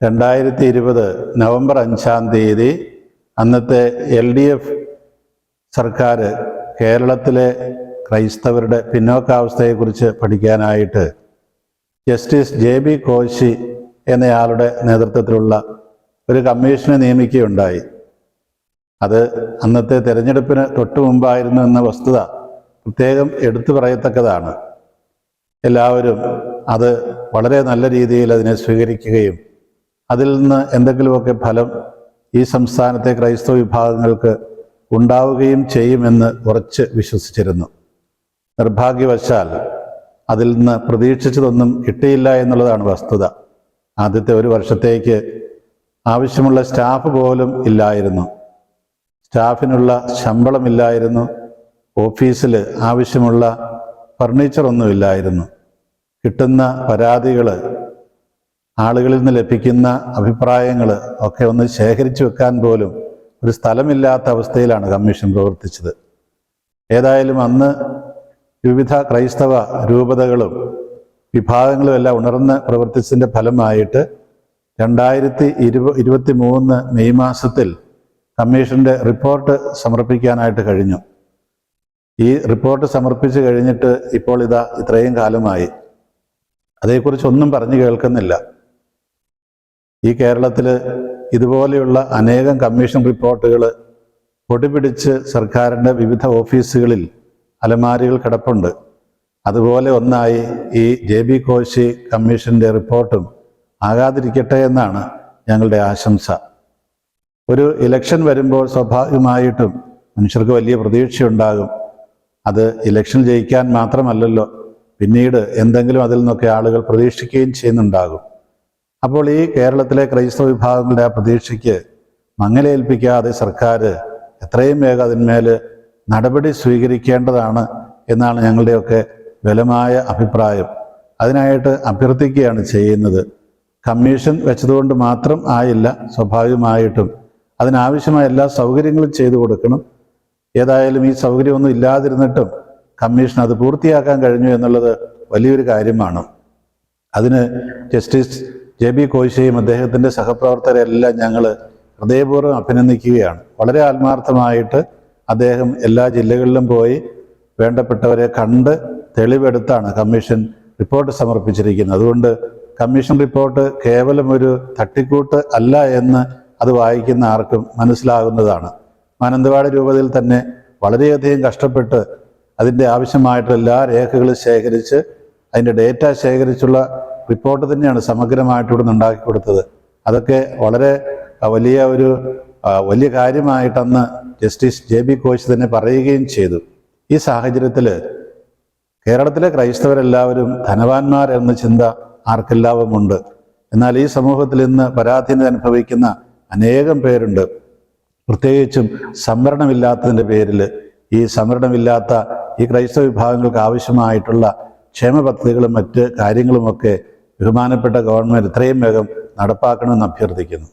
രണ്ടായിരത്തി ഇരുപത് നവംബർ അഞ്ചാം തീയതി അന്നത്തെ എൽ ഡി എഫ് സർക്കാർ കേരളത്തിലെ ക്രൈസ്തവരുടെ പിന്നോക്കാവസ്ഥയെക്കുറിച്ച് പഠിക്കാനായിട്ട് ജസ്റ്റിസ് ജെ ബി കോശി എന്നയാളുടെ നേതൃത്വത്തിലുള്ള ഒരു കമ്മീഷനെ നിയമിക്കുകയുണ്ടായി. അത് അന്നത്തെ തെരഞ്ഞെടുപ്പിന് തൊട്ടു മുമ്പായിരുന്നു എന്ന വസ്തുത പ്രത്യേകം എടുത്തു പറയത്തക്കതാണ്. എല്ലാവരും അത് വളരെ നല്ല രീതിയിൽ അതിനെ സ്വീകരിക്കുകയും അതിൽ നിന്ന് എന്തെങ്കിലുമൊക്കെ ഫലം ഈ സംസ്ഥാനത്തെ ക്രൈസ്തവ വിഭാഗങ്ങൾക്ക് ഉണ്ടാവുകയും ചെയ്യുമെന്ന് ഉറച്ച് വിശ്വസിച്ചിരുന്നു. നിർഭാഗ്യവശാൽ അതിൽ നിന്ന് പ്രതീക്ഷിച്ചതൊന്നും കിട്ടിയില്ല എന്നുള്ളതാണ് വസ്തുത. ആദ്യത്തെ ഒരു വർഷത്തേക്ക് ആവശ്യമുള്ള സ്റ്റാഫ് പോലും ഇല്ലായിരുന്നു. സ്റ്റാഫിനുള്ള ശമ്പളമില്ലായിരുന്നു. ഓഫീസിൽ ആവശ്യമുള്ള ഫർണിച്ചർ ഒന്നുമില്ലായിരുന്നു കിട്ടുന്ന പരാതികൾ ആളുകളിൽ നിന്ന് ലഭിക്കുന്ന അഭിപ്രായങ്ങൾ ഒക്കെ ഒന്ന് ശേഖരിച്ചു വെക്കാൻ പോലും ഒരു സ്ഥലമില്ലാത്ത അവസ്ഥയിലാണ് കമ്മീഷൻ പ്രവർത്തിച്ചത്. ഏതായാലും അന്ന് വിവിധ ക്രൈസ്തവ രൂപതകളും വിഭാഗങ്ങളും എല്ലാം ഉണർന്ന് പ്രവർത്തിച്ചതിന്റെ ഫലമായിട്ട് രണ്ടായിരത്തി ഇരുപ ഇരുപത്തി മൂന്ന് മെയ് മാസത്തിൽ കമ്മീഷന്റെ റിപ്പോർട്ട് സമർപ്പിക്കാനായിട്ട് കഴിഞ്ഞു. ഈ റിപ്പോർട്ട് സമർപ്പിച്ച് കഴിഞ്ഞിട്ട് ഇപ്പോൾ ഇതാ ഇത്രയും കാലമായി. അതേക്കുറിച്ചൊന്നും പറഞ്ഞു കേൾക്കുന്നില്ല. ഈ കേരളത്തിൽ ഇതുപോലെയുള്ള അനേകം കമ്മീഷൻ റിപ്പോർട്ടുകൾ പൊടിപിടിച്ച് സർക്കാരിന്റെ വിവിധ ഓഫീസുകളിൽ അലമാരികൾ കിടപ്പുണ്ട്. അതുപോലെ ഒന്നായി ഈ ജെ ബി കോശി കമ്മീഷന്റെ റിപ്പോർട്ടും ആകാതിരിക്കട്ടെ എന്നാണ് ഞങ്ങളുടെ ആശംസ. ഒരു ഇലക്ഷൻ വരുമ്പോൾ സ്വാഭാവികമായിട്ടും മനുഷ്യർക്ക് വലിയ പ്രതീക്ഷയുണ്ടാകും. അത് ഇലക്ഷൻ ജയിക്കാൻ മാത്രമല്ലല്ലോ പിന്നീട് എന്തെങ്കിലും അതിൽ നിന്നൊക്കെ ആളുകൾ പ്രതീക്ഷിക്കുകയും ചെയ്യുന്നുണ്ടാകും. അപ്പോൾ ഈ കേരളത്തിലെ ക്രൈസ്തവ വിഭാഗങ്ങളുടെ ആ പ്രതീക്ഷയ്ക്ക് മങ്ങലേൽപ്പിക്കാതെ സർക്കാർ എത്രയും വേഗം അതിന്മേൽ നടപടി സ്വീകരിക്കേണ്ടതാണ് എന്നാണ് ഞങ്ങളുടെയൊക്കെ ബലമായ അഭിപ്രായം. അതിനായിട്ട് അഭ്യർത്ഥിക്കുകയാണ് ചെയ്യുന്നത്. കമ്മീഷൻ വെച്ചതുകൊണ്ട് മാത്രം ആയില്ല സ്വാഭാവികമായിട്ടും. അതിനാവശ്യമായ എല്ലാ സൗകര്യങ്ങളും ചെയ്തു കൊടുക്കണം. ഏതായാലും ഈ സൗകര്യമൊന്നും ഇല്ലാതിരുന്നിട്ടും കമ്മീഷൻ അത് പൂർത്തിയാക്കാൻ കഴിഞ്ഞു എന്നുള്ളത് വലിയൊരു കാര്യമാണ്. അതിന് ജസ്റ്റിസ് ജെ ബി കോശിയും അദ്ദേഹത്തിന്റെ സഹപ്രവർത്തകരെല്ലാം ഞങ്ങൾ ഹൃദയപൂർവം അഭിനന്ദിക്കുകയാണ്. വളരെ ആത്മാർത്ഥമായിട്ട് അദ്ദേഹം എല്ലാ ജില്ലകളിലും പോയി വേണ്ടപ്പെട്ടവരെ കണ്ട് തെളിവെടുത്താണ് കമ്മീഷൻ റിപ്പോർട്ട് സമർപ്പിച്ചിരിക്കുന്നത്. അതുകൊണ്ട് കമ്മീഷൻ റിപ്പോർട്ട് കേവലം ഒരു തട്ടിക്കൂട്ട് അല്ല എന്ന് അത് വായിക്കുന്ന ആർക്കും മനസ്സിലാകുന്നതാണ്. മാനന്തവാടി രൂപതയിൽ തന്നെ വളരെയധികം കഷ്ടപ്പെട്ട് അതിന്റെ ആവശ്യമായിട്ടുള്ള എല്ലാ രേഖകളും ശേഖരിച്ച് അതിന്റെ ഡേറ്റ ശേഖരിച്ചുള്ള റിപ്പോർട്ട് തന്നെയാണ് സമഗ്രമായിട്ട് ഇവിടെ ഉണ്ടാക്കി കൊടുത്തത്. അതൊക്കെ വളരെ വലിയ ഒരു വലിയ കാര്യമായിട്ടന്ന് ജസ്റ്റിസ് ജെ ബി കോശ് തന്നെ പറയുകയും ചെയ്തു. ഈ സാഹചര്യത്തിൽ കേരളത്തിലെ ക്രൈസ്തവരെല്ലാവരും ധനവാന്മാർ എന്ന ചിന്ത ആർക്കെല്ലാവരും ഉണ്ട്. എന്നാൽ ഈ സമൂഹത്തിൽ ഇന്ന് പരാധീനത അനുഭവിക്കുന്ന അനേകം പേരുണ്ട്. പ്രത്യേകിച്ചും സംവരണമില്ലാത്തതിന്റെ പേരിൽ ഈ സംവരണമില്ലാത്ത ഈ ക്രൈസ്തവ വിഭാഗങ്ങൾക്ക് ആവശ്യമായിട്ടുള്ള ക്ഷേമ പദ്ധതികളും മറ്റ് കാര്യങ്ങളുമൊക്കെ ബഹുമാനപ്പെട്ട ഗവൺമെന്റ് എത്രയും വേഗം നടപ്പാക്കണമെന്ന് അഭ്യർത്ഥിക്കുന്നു.